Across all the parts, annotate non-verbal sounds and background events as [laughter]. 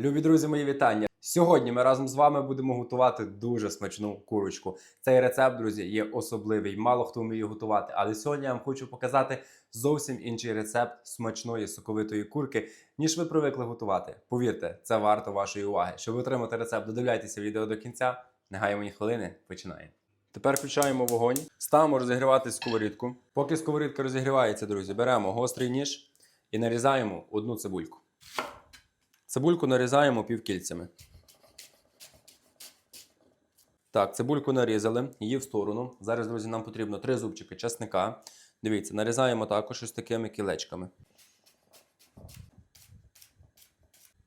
Любі друзі, мої вітання. Сьогодні ми разом з вами будемо готувати дуже смачну курочку. Цей рецепт, друзі, є особливий. Мало хто вміє готувати. Але сьогодні я вам хочу показати зовсім інший рецепт смачної соковитої курки, ніж ви привикли готувати. Повірте, це варто вашої уваги. Щоб отримати рецепт, додивляйтеся відео до кінця. Не гаємо хвилини. Починаємо. Тепер включаємо вогонь, ставимо розігрівати сковорідку. Поки сковорідка розігрівається, друзі, беремо гострий ніж і нарізаємо одну цибульку. Цибульку нарізаємо півкільцями. Так, цибульку нарізали, її в сторону. Зараз, друзі, нам потрібно три зубчики чесника. Дивіться, нарізаємо також ось такими кілечками.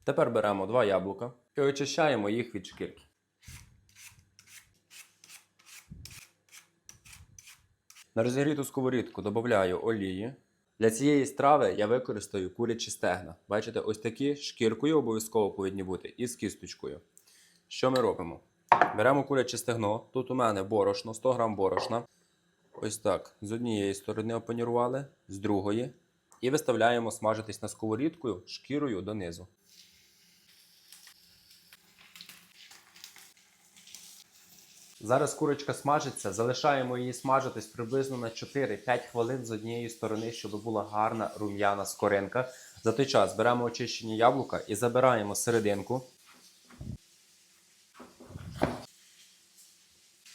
Тепер беремо два яблука і очищаємо їх від шкірки. На розігріту сковорідку додаю олії. Для цієї страви я використаю курячі стегна. Бачите, ось такі шкіркою обов'язково повинні бути і з кісточкою. Що ми робимо? Беремо куряче стегно. Тут у мене борошно, 100 грам борошна. Ось так. З однієї сторони опанірували, з другої. І виставляємо смажитись на сковорідку шкірою донизу. Зараз курочка смажиться, залишаємо її смажитись приблизно на 4-5 хвилин з однієї сторони, щоб була гарна рум'яна скоринка. За той час беремо очищені яблука і забираємо серединку.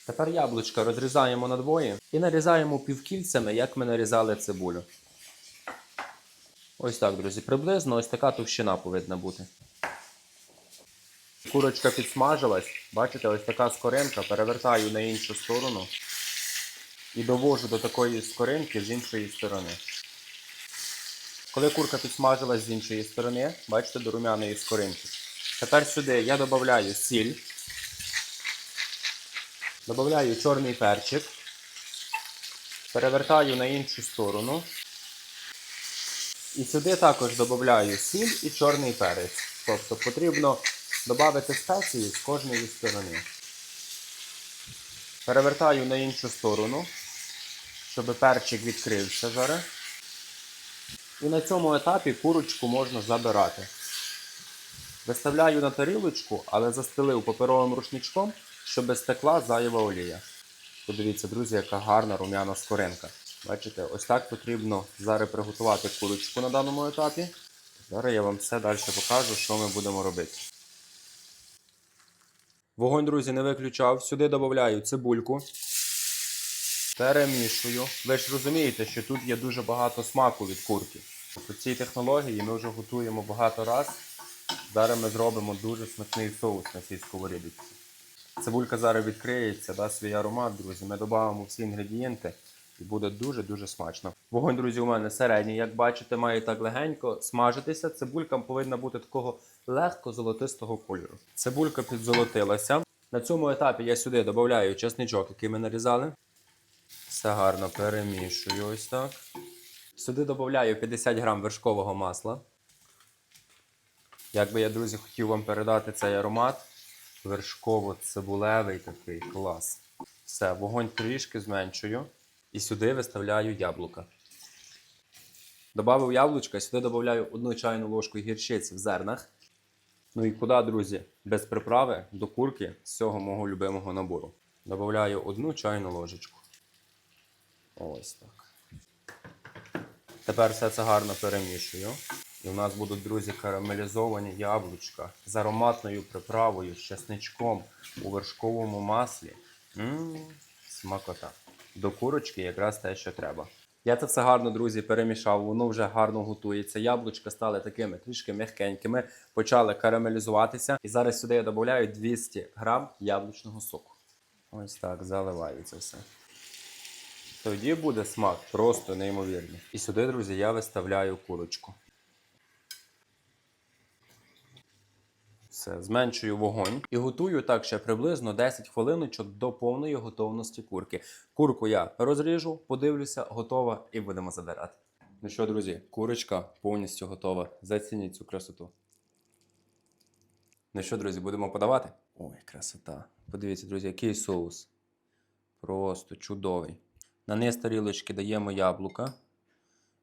Тепер яблучка розрізаємо на двоє і нарізаємо півкільцями, як ми нарізали цибулю. Ось так, друзі, приблизно ось така товщина повинна бути. Курочка підсмажилась, бачите, ось така скоринка, перевертаю на іншу сторону і довожу до такої скоринки з іншої сторони. Коли курка підсмажилась з іншої сторони, бачите, до румяної скоринки. Тепер сюди я додаю сіль, додаю чорний перчик, перевертаю на іншу сторону. І сюди також додаю сіль і чорний перець. Тобто потрібно Добавити спеції з кожної сторони. Перевертаю на іншу сторону, щоб перчик відкрився зараз. І на цьому етапі курочку можна забирати. Виставляю на тарілочку, але застелив паперовим рушничком, щоб стекла зайва олія. Подивіться, друзі, яка гарна рум'яна скоринка. Бачите, ось так потрібно зараз приготувати курочку на даному етапі. Зараз я вам все далі покажу, що ми будемо робити. Вогонь, друзі, не виключав. Сюди додаю цибульку. Перемішую. Ви ж розумієте, що тут є дуже багато смаку від курки. По цій технології ми вже готуємо багато раз. Зараз ми зробимо дуже смачний соус на цій сковорідці. Цибулька зараз відкриється, дасть свій аромат, друзі. Ми додамо всі інгредієнти і буде дуже-дуже смачно. Вогонь, друзі, у мене середній. Як бачите, має так легенько смажитися. Цибулька повинна бути такого легко золотистого кольору. Цибулька підзолотилася. На цьому етапі я сюди додаю чесничок, який ми нарізали. Все гарно перемішую ось так. Сюди додаю 50 грам вершкового масла. Як би я, друзі, хотів вам передати цей аромат. Вершково-цибулевий такий клас. Все, вогонь трішки зменшую. І сюди виставляю яблука. Добавив яблучка, сюди додаю одну чайну ложку гірчиці в зернах. Ну і куди, друзі, без приправи до курки з цього мого любимого набору. Добавляю одну чайну ложечку. Ось так. Тепер все це гарно перемішую. І у нас будуть, друзі, карамелізовані яблучка з ароматною приправою, з чесничком у вершковому маслі. Ммм, смакота. До курочки якраз те, що треба. Я це все гарно, друзі, перемішав, воно вже гарно готується. Яблучка стали такими трішки м'якенькими, почали карамелізуватися. І зараз сюди я додаю 200 грам яблучного соку. Ось так, заливаю це все. Тоді буде смак просто неймовірний. І сюди, друзі, я виставляю курочку. Все, зменшую вогонь і готую так ще приблизно 10 хвилиночок до повної готовності курки. Курку я розріжу, подивлюся, готова і будемо забирати. Ну що, друзі, курочка повністю готова. Зацініть цю красоту. Ну що, друзі, будемо подавати? Ой, красота. Подивіться, друзі, який соус. Просто чудовий. На низ тарілочки даємо яблука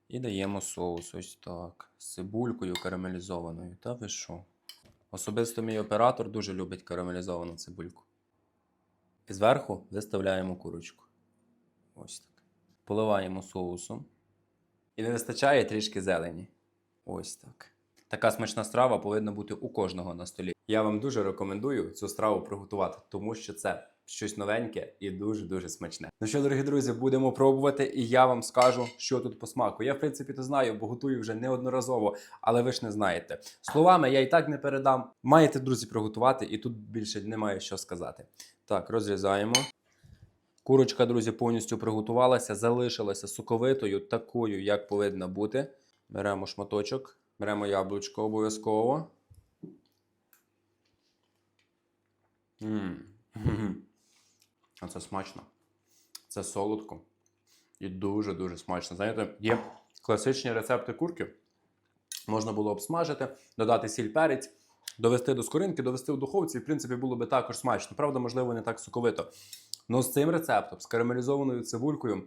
і даємо соус. Ось так. З цибулькою карамелізованою. Та ви що? Особисто мій оператор дуже любить карамелізовану цибульку. І зверху виставляємо курочку. Ось так. Поливаємо соусом. І не вистачає трішки зелені. Ось так. Така смачна страва повинна бути у кожного на столі. Я вам дуже рекомендую цю страву приготувати, тому що це щось новеньке і дуже-дуже смачне. Ну що, дорогі друзі, будемо пробувати, і я вам скажу, що тут по смаку. Я, в принципі, то знаю, бо готую вже неодноразово, але ви ж не знаєте. Словами я і так не передам. Маєте, друзі, приготувати, і тут більше немає що сказати. Так, розрізаємо. Курочка, друзі, повністю приготувалася, залишилася соковитою, такою, як повинна бути. Беремо шматочок, беремо яблучко обов'язково. М. [laughs] А це смачно. Це солодко. І дуже-дуже смачно. Знаєте, є класичні рецепти курки. Можна було обсмажити, додати сіль перець, довести до скоринки, довести в духовці, і, в принципі, було би також смачно. Правда, можливо, не так соковито. Ну, з цим рецептом, з карамелізованою цибулькою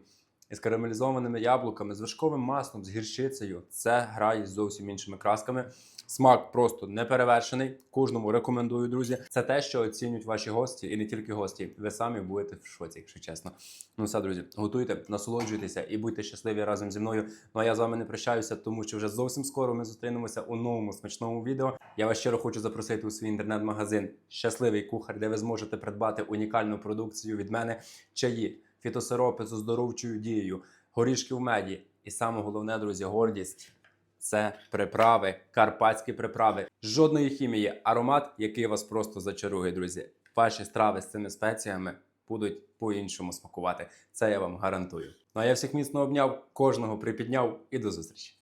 і з карамелізованими яблуками, з вишковим маслом, з гірчицею, це грає з зовсім іншими красками. Смак просто неперевершений. Кожному рекомендую, друзі. Це те, що оцінюють ваші гості, і не тільки гості. Ви самі будете в шоці, якщо чесно. Ну все, друзі, готуйте, насолоджуйтеся і будьте щасливі разом зі мною. Ну а я з вами не прощаюся, тому що вже зовсім скоро ми зустрінемося у новому смачному відео. Я вас щиро хочу запросити у свій інтернет-магазин Щасливий кухар, де ви зможете придбати унікальну продукцію від мене, чаї, фітосиропи з оздоровчою дією, горішки в меді. І саме головне, друзі, гордість. Це приправи, карпатські приправи, жодної хімії, аромат, який вас просто зачарує, друзі. Ваші страви з цими спеціями будуть по-іншому смакувати. Це я вам гарантую. Ну а я всіх міцно обняв, кожного припідняв і до зустрічі.